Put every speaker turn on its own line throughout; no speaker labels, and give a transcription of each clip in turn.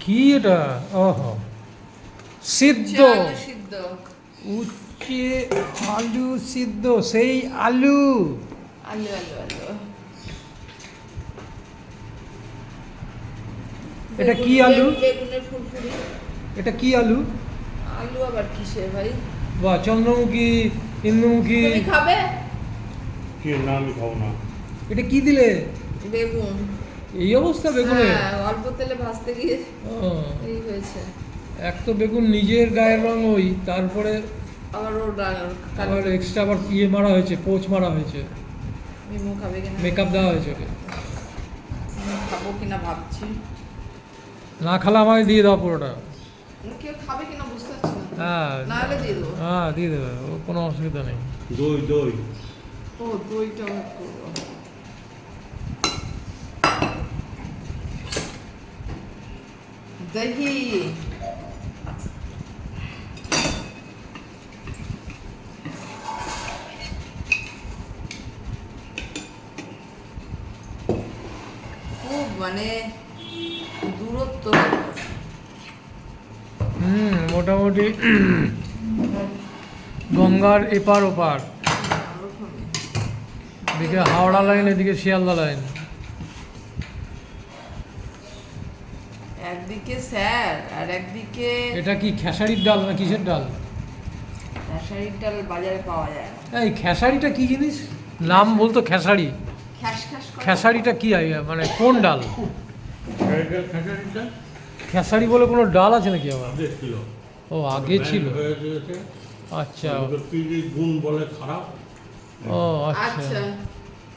কি এটা? ওহো। সিদ্ধ।
সিদ্ধ।
উচ্ছে আলু সিদ্ধ সেই আলু।
আলু আলু আলু।
এটা কি আলু? এটা কি আলু?
আলু আবার কিসের ভাই?
বা চন্দ্রমুখী ইন্দুমুখী
তুমি খাবে?
কি না আমি খাব না।
এটা কি দিলে?
বেগুন।
এই অবস্থা বেগুনের?
হ্যাঁ অল্প তেলে ভাজতে গিয়ে এই হয়েছে।
এক তো বেগুন নিজের গায়ের রং ওই তারপরে
আবার ওর
আবার এক্সট্রা আবার ইয়ে মারা হয়েছে পোচ মারা হয়েছে। মেকআপ দেওয়া হয়েছে ওকে।
খাব কিনা ভাবছি।
না খালে আমাকে দিয়ে দাও পুরোটা।
কেউ খাবে কিনা বুঝতে পারছি
হ্যাঁ।
দিয়ে দেবো।
হ্যাঁ দিয়ে দেবে। ও কোনো অসুবিধা নেই।
দই দই।
ও দইটা ভাগ করব দহি খুব মানে দূরত্ব
হুম মোটামুটি গঙ্গার এপার ওপার। এদিকে হাওড়া লাইন এদিকে শিয়ালদা লাইন।
একদিকে স্যার আর একদিকে
এটা কি খেসারির ডাল না কিসের ডাল?
খেসারির ডাল বাজারে পাওয়া যায় না।
এই খেসারিটা কি জিনিস? নাম বলতো খেসারি। খেসারিটা কি? মানে কোন ডাল? খেসারি বলে কোনো ডাল আছে নাকি আবার? ও আগে ছিল। আচ্ছা।
গুণ বলে খারাপ।
ও আচ্ছা।
আচ্ছা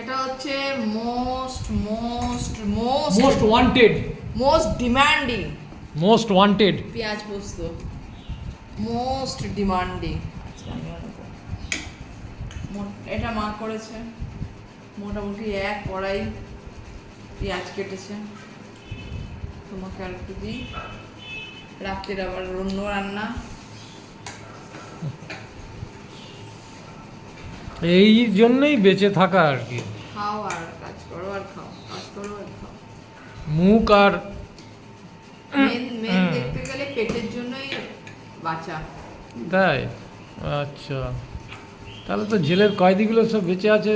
এটা হচ্ছে most most most
most wanted
most demanding
most wanted
পেঁয়াজ পোস্ত। মোস্ট ডিমান্ডিং এটা মা করেছে। মোটামুটি এক কড়াই পেঁয়াজ কেটেছে। তোমাকে আর একটু দিই। রাত্রের আবার অন্য রান্না।
এই জন্যই বেঁচে থাকা আর কি।
খাও আর কাজ করো আর খাও। কাজ করো আর খাও।
মুখ আর
মেন মেন
হুম।
দেখতে গেলে পেটের জন্যই বাঁচা
তাই আচ্ছা তাহলে তো জেলের কয়েদিগুলো সব বেঁচে আছে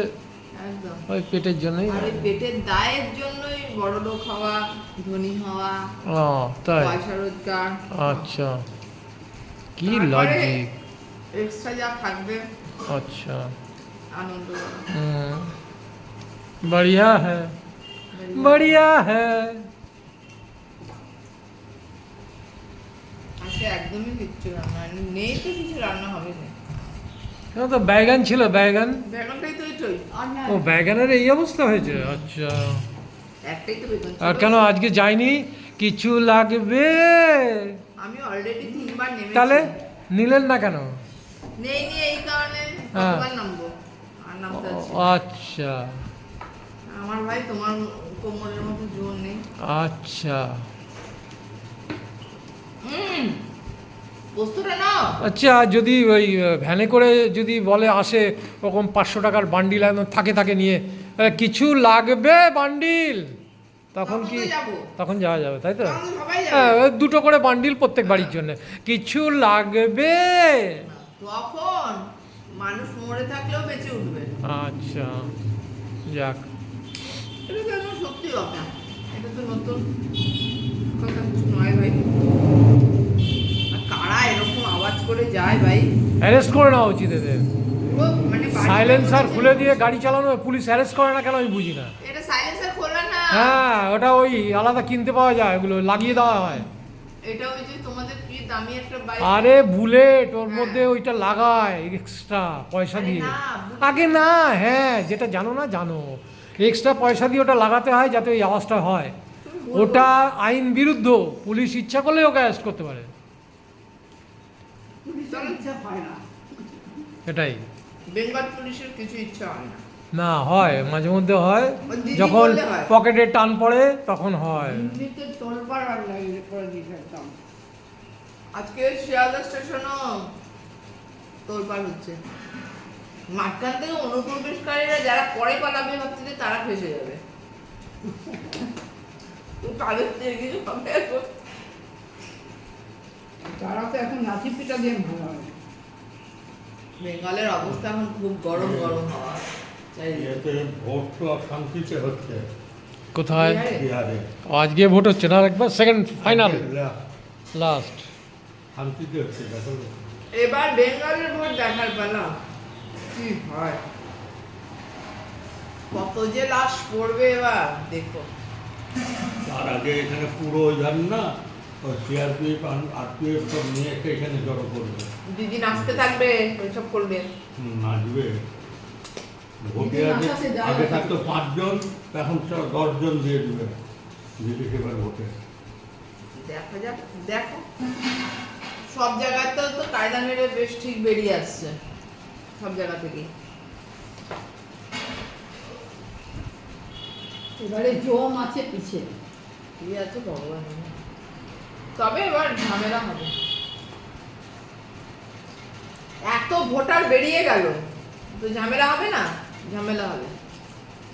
একদম
ওই পেটের জন্যই
আর ওই পেটের দায়ের জন্যই বড় লোক হওয়া ধনী হওয়া
ও তাই
পয়সা রোজগার
আচ্ছা কি
তারপরে
লজিক
এক্সট্রা যা থাকবে
अच्छा
আনন্দ করা।
हम्म, बढ़िया है बढ़िया है
আজকে একদমই কিচ্ছু রান্না হয়নি। নেই তো কিছু রান্না হবে না
কেন তো ব্যাগান ছিল ব্যাগান
বেগুনটাই তো এটাই আর না
ও ব্যাগানের এই অবস্থা হয়েছে আচ্ছা
একটাই তো বেগুন ছিল।
আর কেন আজকে যাইনি কিছু লাগবে
আমি অলরেডি তিনবার নেমেছি
তাহলে নিলেন না কেন
নেই নি এই কারণে
হ্যাঁ।
কতবার নামবো আর নামতে
ও,
হচ্ছে
আচ্ছা
আমার ভাই তোমার কোমরের মতো জোর নেই।
আচ্ছা। আচ্ছা যদি ওই ভ্যানে করে যদি বলে আসে ওরকম পাঁচশো টাকার বান্ডিল একদম থাকে থাকে নিয়ে কিছু লাগবে বান্ডিল? তখন কি তখন যাওয়া যাবে তাই তো? হ্যাঁ দুটো করে বান্ডিল প্রত্যেক বাড়ির জন্য। কিছু লাগবে?
তখন মানুষ মরে থাকলেও বেঁচে উঠবে।
আচ্ছা যাক।
এটা তো একদম সত্যি কথা। এটা তো নতুন কথা কিছু নয় ভাই। আর কারা এরকম আওয়াজ করে যায় ভাই?
অ্যারেস্ট করে নেওয়া উচিত এদের।
মানে
সাইলেন্সার খুলে দিয়ে গাড়ি চালানো পুলিশ অ্যারেস্ট করে না কেন আমি বুঝি না।
এটা সাইলেন্সার খোলা না।
হ্যাঁ ওটা ওই আলাদা কিনতে পাওয়া যায় ওগুলো লাগিয়ে দেওয়া হয়।
এটা ওই যে তোমাদের কি দামি একটা বাইক।
আরে বুলেট ওর
হ্যাঁ।
মধ্যে ওইটা লাগায় এক্সট্রা পয়সা দিয়ে। আগে না হ্যাঁ যেটা জানো না জানো। এক্সট্রা পয়সা দিয়ে ওটা লাগাতে হয় যাতে ওই আওয়াজটা হয়। ওটা আইন বিরুদ্ধ পুলিশ ইচ্ছা করলে ওকে অ্যারেস্ট করতে পারে। এটাই।
বেঙ্গল পুলিশের কিছু ইচ্ছা হয় না।
না হয় মাঝে মধ্যে হয়। যখন পকেটে টান পড়ে তখন হয়।
আজকে শিয়ালদা স্টেশনও তোলপাড় হচ্ছে। মাঝখান থেকে অনুপ্রবেশকারীরা যারা পরে পালাবে ভাবছে যে তারা ফেসে যাবে। তাদের থেকে কিছু হবে এখন।
তারা তো এখন লাঠি পিঠা দিয়ে ভালো
বেঙ্গলের অবস্থা এখন খুব গরম গরম হওয়া।
এতে ভোট তো শান্তিতে হচ্ছে।
কোথায়? আজকে ভোট হচ্ছে না একবার সেকেন্ড ফাইনাল লাস্ট
শান্তিতে হচ্ছে
এবার বেঙ্গলের ভোট দেখার পেলাম কি হয়। কত যে লাশ পড়বে এবার দেখো।
তার আগে এখানে পুরো ওই না সিআরপিএফ আরপিএফ সব নিয়ে এসে এখানে জড়ো করবে।
দিদি নাচতে থাকবে ওইসব করবে।
নাচবে। ভোটে আগে আগে থাকতো পাঁচজন এখন সব দশজন দিয়ে দেবে। ভোটে।
দেখা যাক দেখো। সব জায়গায় তো তো কায়দা মেরে বেশ ঠিক বেরিয়ে আসছে। সব জায়গা থেকে।
এবারে জম আছে পিছে।
কি আছে ভগবান? তবে এবার ঝামেলা হবে। এত ভোটার বেরিয়ে গেল তো ঝামেলা হবে না? ঝামেলা হবে।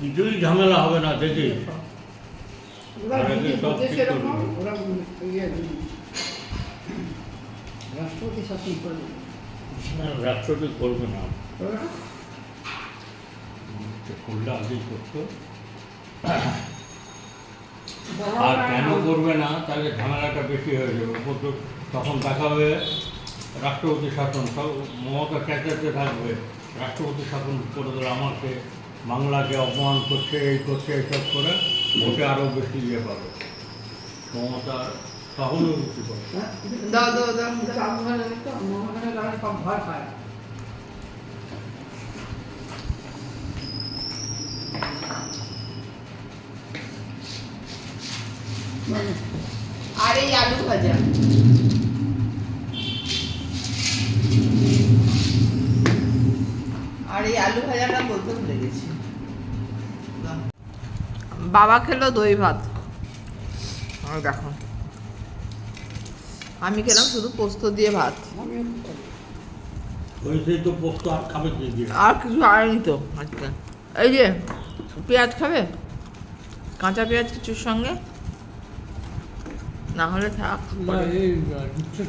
কিছুই ঝামেলা হবে না দেখি। ঠিক
সেরকম। ওরা ইয়ে রাষ্ট্রপতি শাসন করবে
করবে না। করলে আগেই করতো। আর কেন করবে না? তাহলে ঝামেলাটা বেশি হয়ে যাবে। তখন দেখা হবে রাষ্ট্রপতি শাসন সব মমতা চেঁচাতে থাকবে। রাষ্ট্রপতি শাসন করে দিলে আমাকে বাংলাকে অপমান করছে এই করছে এইসব করে ভোটে আরও বেশি ইয়ে পাবে। মমতা
দাও দাও দাও
তো তারা সব ভয় পায়
আর এই আলু ভাজা। আর এই আলু ভাজাটা গেছি। বাবা খেলো দই ভাত। দেখো। আমি খেলাম শুধু পোস্ত দিয়ে ভাত।
তো
পোস্ত আর খাবে
আর কিছু আয়নি তো আজকে এই যে পেঁয়াজ খাবে? কাঁচা পেঁয়াজ কিছুর সঙ্গে? না হলে থাক।
না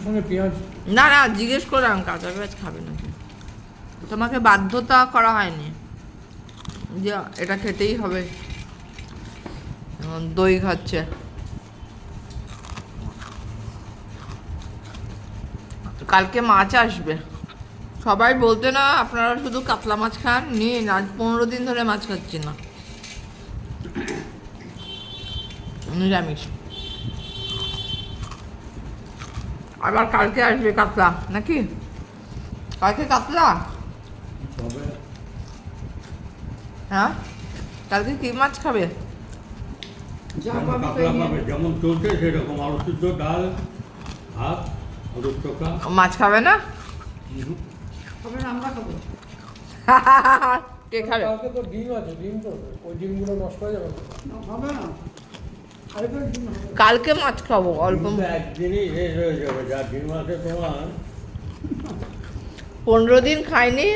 সঙ্গে পেঁয়াজ?
না না জিজ্ঞেস করলাম কাঁচা পেঁয়াজ খাবে নাকি? তোমাকে বাধ্যতা করা হয়নি যে এটা খেতেই হবে। দই খাচ্ছে। কালকে মাছ আসবে। সবাই বলতে না আপনারা শুধু কাতলা মাছ খান নিন আজ পনেরো দিন ধরে মাছ খাচ্ছি না। নিরামিষ। আবার কালকে আসবে কাতলা নাকি? কালকে কাতলা? হ্যাঁ? কালকে কি মাছ খাবে?
যেমন চলছে সেরকম আলু সিদ্ধ ডাল ভাত।
মাছ খাবে না?
আমরা খাব।
কে খাবে?
কালকে তো ডিম আছে ডিম তো। ওই ডিমগুলো নষ্ট হয়ে যাবে।
হবে না। আরেকবার দিন হবে
কালকে মাছ খাব অল্প।
একদিনই শেষ হয়ে যাবে যা ডিম আছে তোমার।
পনেরো দিন খাইনি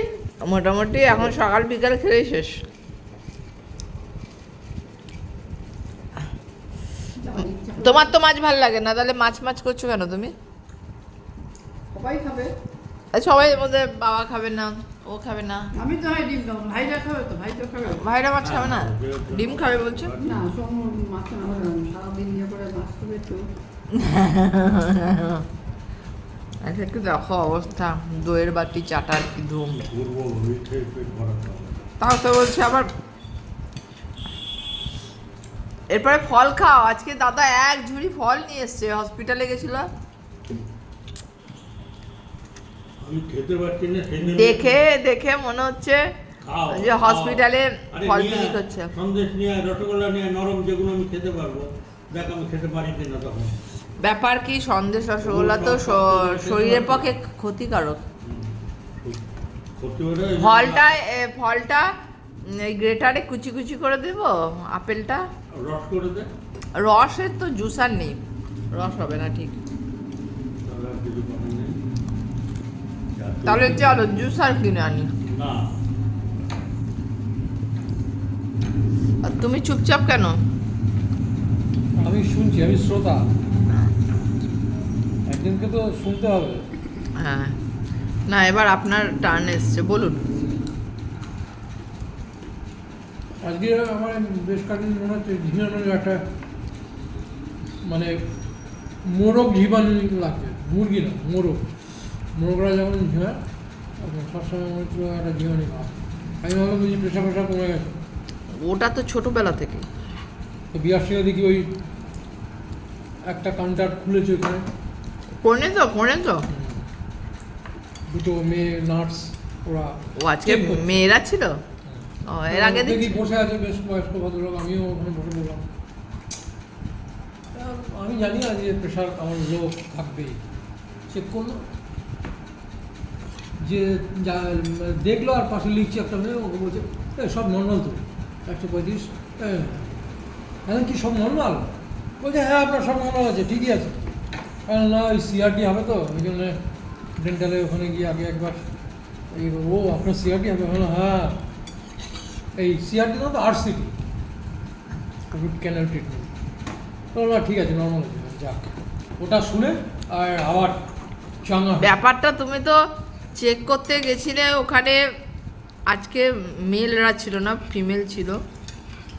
মোটামুটি এখন সকাল বিকাল খেলেই শেষ। তোমার তো মাছ ভালো লাগে না তাহলে মাছ মাছ করছ কেন তুমি?
সবাই খাবে।
আর সবাই মধ্যে বাবা খাবে না ও খাবে না।
আমি তো হয় ডিম খাব ভাইরা খাবে তো ভাই তো খাবে।
ভাইরা মাছ খাবে না? ডিম খাবে বলছো?
না সব মাছ না সারাদিন ইয়ে করে মাছ খাবে তো
আচ্ছা একটু দেখো অবস্থা দইয়ের বাটি চাটার কি ধুম। তাও তো বলছে আবার। এরপরে ফল খাও আজকে দাদা এক ঝুড়ি ফল নিয়ে এসছে হসপিটালে গেছিল
আমি খেতে পারছি না সেদিন
দেখে দেখে মনে হচ্ছে যে হসপিটালে ফল বিলি করছে
সন্দেশ নিয়ে রসগোল্লা নিয়ে নরম যেগুলো আমি খেতে পারব দেখ আমি খেতে পারি কিনা তখন।
ব্যাপার কি সন্দেশ রসগোল্লা তো শরীরের পক্ষে ক্ষতিকারক।
ক্ষতি
ফলটা ফলটা এই গ্রেটারে কুচি কুচি করে দেব আপেলটা।
রস করে দে।
রসের তো জুসার নেই। রস হবে না ঠিক
তাহলে আর কিছু করার নেই। যা তুই-
তাহলে চলো জুস আর কিনে আনি। আর তুমি চুপচাপ কেন?
আমি শুনছি আমি শ্রোতা। একদিনকে তো শুনতে হবে।
হ্যাঁ। না এবার আপনার টার্ন এসছে বলুন।
আজকে আমার বেশ কয়েকদিন মনে হচ্ছে ঝিমানোর একটা মানে মোরগ ঝিমানো লাগছে মুরগি না মোরগ। মোরগরা যখন তখন সবসময় মনে হচ্ছে একটা ভাব আমি ভাবলাম বুঝি প্রেশার প্রেশার কমে গেছে।
ওটা তো ছোটবেলা থেকে।
তো বিয়ার সময় দেখি ওই একটা কাউন্টার খুলেছে ওখানে।
কোনে তো কোনে তো?
দুটো মেয়ে নার্স ওরা
ও আজকে মেয়েরা ছিল? ও এর আগে
দেখি বসে আছে বেশ বয়স্ক ভদ্রলোক আমিও ওখানে বসে বললাম আমি জানি না যে প্রেশার আমার লো থাকবেই। চেক করল যে যা দেখল আর পাশে লিখছে একটা মেয়ে ওকে বলছে "এ, সব নর্মাল তো একশো পঁয়ত্রিশ এখন কি সব নর্মাল? বলছে হ্যাঁ আপনার সব নর্মাল আছে ঠিকই আছে। না ওই সিআরটি হবে তো ওই জন্য ডেন্টালে ওখানে গিয়ে আগে একবার এই ও আপনার সিআরটি হবে? হ্যাঁ। এই সিআরটি না তো R CT root canal treatment তো বললাম, ঠিক আছে নর্মাল যাক। ওটা শুনে আর আবার
ব্যাপারটা তুমি তো চেক করতে গেছিলে ওখানে আজকে মেলরা ছিল না ফিমেল ছিল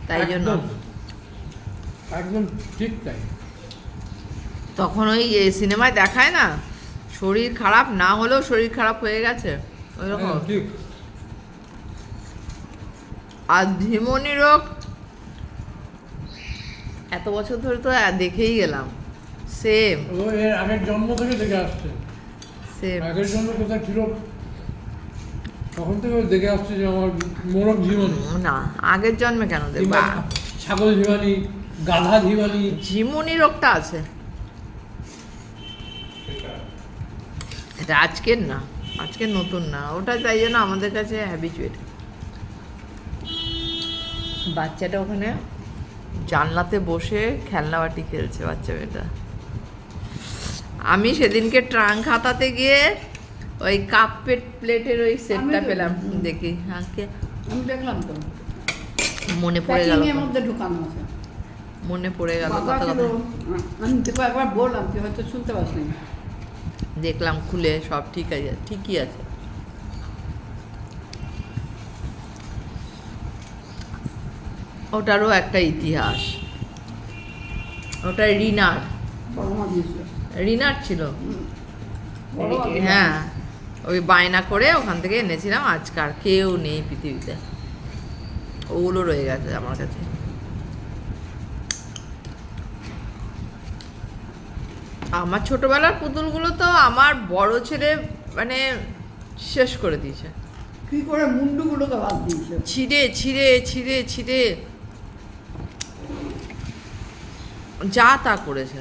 তাই জন্য।
একদম, ঠিক তাই।
তখন ওই সিনেমায় দেখায় না শরীর খারাপ না হলেও শরীর খারাপ হয়ে গেছে ওইরকম
হ্যাঁ,
আর ধিমনি রোগ এত বছর ধরে তো দেখেই গেলাম। সেম
ও এর আগের জন্ম থেকে দেখে আসছে। আগের জন্ম কোথায় ছিল তখন থেকে দেখে আসছে যে আমার মোরগ জীবনী।
না আগের জন্মে কেন দেখব?
ছাগল জীবানী গাধা জীবানী।
ঝিমুনি রোগটা আছে। এটা আজকের না আজকের নতুন না। ওটা তাই জন্য আমাদের কাছে হ্যাবিচুয়েট বাচ্চাটা ওখানে জানলাতে বসে খেলনা বাটি খেলছে বাচ্চা মেয়েটা। আমি সেদিনকে ট্রাঙ্ক হাতাতে গিয়ে ওই কাপ প্লেটের ওই সেটটা পেলাম। দেখি আজকে
আমি দেখলাম তো।
মনে পড়ে গেল
এর মধ্যে ঢুকানো আছে।
মনে পড়ে গেল কথা কথা
আমি তোকে একবার বললাম তুই হয়তো শুনতে পাসনি
দেখলাম খুলে সব ঠিক আছে ঠিকই আছে। ওটারও একটা ইতিহাস। ওটা রিনার।
বড় মা দিয়েছিল।
রিনার ছিল। হ্যাঁ ওই বায়না করে ওখান থেকে এনেছিলাম আজকাল কেউ নেই পৃথিবীতে। ওগুলো রয়ে গেছে আমার কাছে। আমার ছোটবেলার পুতুলগুলো তো আমার বড় ছেলে মানে শেষ করে দিয়েছে।
কি করে মুন্ডুগুলোকে বাদ দিয়েছে?
ছিঁড়ে ছিঁড়ে ছিঁড়ে ছিঁড়ে। যা তা করেছে।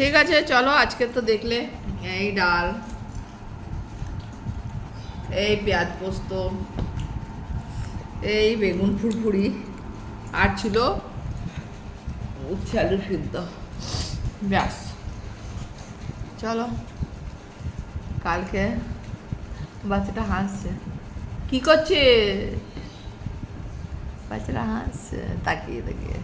ঠিক আছে, চলো আজকে তো দেখলে এই ডাল, এই পেঁয়াজ পোস্ত, এই বেগুন ফুরফুরি, আর ছিল উচ্ছে আলু সিদ্ধ। ব্যাস। চলো, কালকে বাচ্চাটা হাসছে। কি করছে? বাচ্চাটা হাসছে, তাকিয়ে তাকিয়ে।